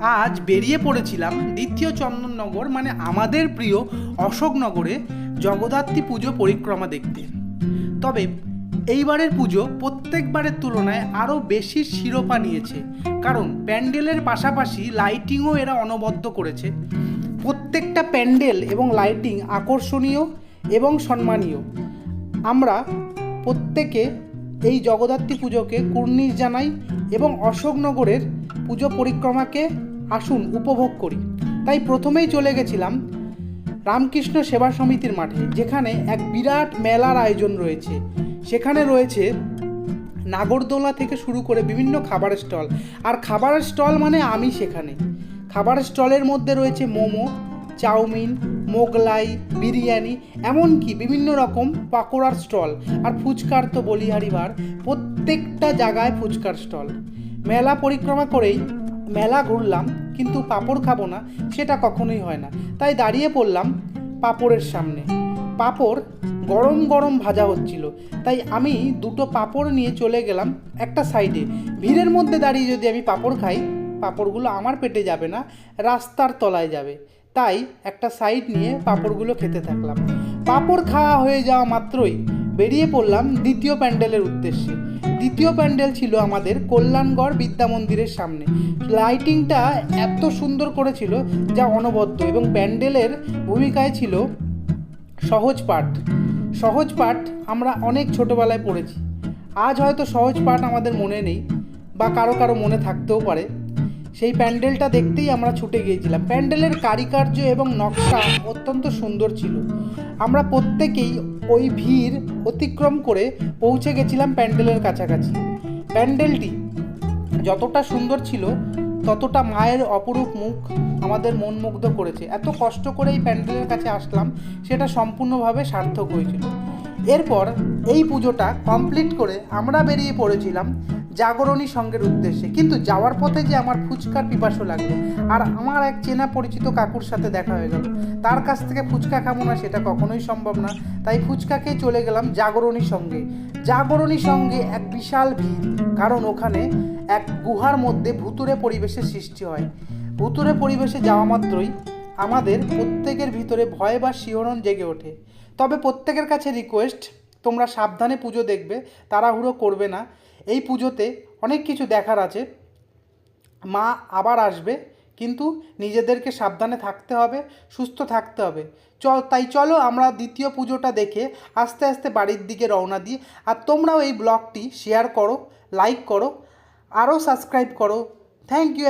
আজ বেরিয়ে পড়েছিলাম দ্বিতীয় চন্দননগর মানে আমাদের প্রিয় অশোকনগরে জগদ্ধাত্রী পুজো পরিক্রমা দেখতে। তবে এইবারের পুজো প্রত্যেকবারের তুলনায় আরও বেশি শিরোপা নিয়েছে, কারণ প্যান্ডেলের পাশাপাশি লাইটিংও এরা অনবদ্য করেছে। প্রত্যেকটা প্যান্ডেল এবং লাইটিং আকর্ষণীয় এবং সম্মানীয়। আমরা প্রত্যেকে এই জগদ্ধাত্রী পুজোকে কুর্নিশ জানাই এবং অশোকনগরের পুজো পরিক্রমাকে আসুন উপভোগ করি। তাই প্রথমেই চলে গেছিলাম রামকৃষ্ণ সেবা সমিতির মাঠে, যেখানে এক বিরাট মেলার আয়োজন রয়েছে। সেখানে রয়েছে নাগরদোলা থেকে শুরু করে বিভিন্ন খাবারের স্টল। আর খাবারের স্টল মানে আমি সেখানে। খাবারের স্টলের মধ্যে রয়েছে মোমো, চাউমিন, মোগলাই, বিরিয়ানি, এমনকি বিভিন্ন রকম পাকোড়ার স্টল। আর ফুচকার তো বলিহারিবার প্রত্যেকটা জায়গায় ফুচকার স্টল। মেলা পরিক্রমা করেই মেলা ঘুরলাম কিন্তু পাঁপড় খাব না, সেটা কখনোই হয় না। তাই দাঁড়িয়ে পড়লাম পাঁপড়ের সামনে। পাঁপড় গরম গরম ভাজা হচ্ছিল। তাই আমি দুটো পাঁপড় নিয়ে চলে গেলাম একটা সাইডে। ভিড়ের মধ্যে দাঁড়িয়ে যদি আমি পাঁপড় খাই, পাঁপড়গুলো আমার পেটে যাবে না, রাস্তার তলায় যাবে। তাই একটা সাইড নিয়ে পাঁপড়গুলো খেতে থাকলাম। পাঁপড় খাওয়া হয়ে যাওয়া মাত্রই বেরিয়ে পড়লাম দ্বিতীয় প্যান্ডেলের উদ্দেশ্যে। দ্বিতীয় প্যান্ডেল ছিল আমাদের কল্যাণগড় বিদ্যা মন্দিরের সামনে। লাইটিংটা এত সুন্দর করেছিল যা অনবদ্য এবং প্যান্ডেলের ভূমিকায় ছিল সহজ পাঠ। সহজ পাঠ আমরা অনেক ছোটোবেলায় পড়েছি। আজ হয়তো সহজ পাঠ আমাদের মনে নেই বা কারও কারও মনে থাকতেও পারে। সেই প্যান্ডেলটা দেখতেই আমরা ছুটে গিয়েছিলাম। প্যান্ডেলের কারিকার্য এবং নকশা অত্যন্ত সুন্দর ছিল। আমরা প্রত্যেকেই ওই ভিড় অতিক্রম করে পৌঁছে গেছিলাম প্যান্ডেলের কাছাকাছি। প্যান্ডেলটি যতটা সুন্দর ছিল, ততটা মায়ের অপরূপ মুখ আমাদের মন মুগ্ধ করেছে। এত কষ্ট করে এই প্যান্ডেলের কাছে আসলাম, সেটা সম্পূর্ণভাবে সার্থক হয়েছিল। এরপর এই পুজোটা কমপ্লিট করে আমরা বেরিয়ে পড়েছিলাম জাগরণী সঙ্গের উদ্দেশ্যে। কিন্তু যাওয়ার পথে যে আমার ফুচকার পিপাসও লাগল। আর আমার এক চেনা পরিচিত কাকুর সাথে দেখা হয়ে গেল। তার কাছ থেকে ফুচকা খাব না সেটা কখনোই সম্ভব না। তাই ফুচকাকে চলে গেলাম জাগরণী সঙ্গে। জাগরণী সঙ্গে এক বিশাল ভিড়। কারণ ওখানে এক গুহার মধ্যে ভুতুরে পরিবেশের সৃষ্টি হয়। ভুতুরে পরিবেশে যাওয়া মাত্রই আমাদের প্রত্যেকের ভিতরে ভয় বা শিহরণ জেগে ওঠে। তবে প্রত্যেকের কাছে রিকোয়েস্ট তোমরা সাবধানে পুজো দেখবে, তাড়াহুড়ো করবে না। এই পুজোতে অনেক কিছু দেখার আছে। মা আবার আসবে, কিন্তু নিজেদেরকে সাবধানে থাকতে হবে, সুস্থ থাকতে হবে। চ তাই চলো আমরা দ্বিতীয় পুজোটা দেখে আস্তে আস্তে বাড়ির দিকে রওনা দিই। আর তোমরাও এই ব্লগটি শেয়ার করো, লাইক করো, আরও সাবস্ক্রাইব করো। Thank you.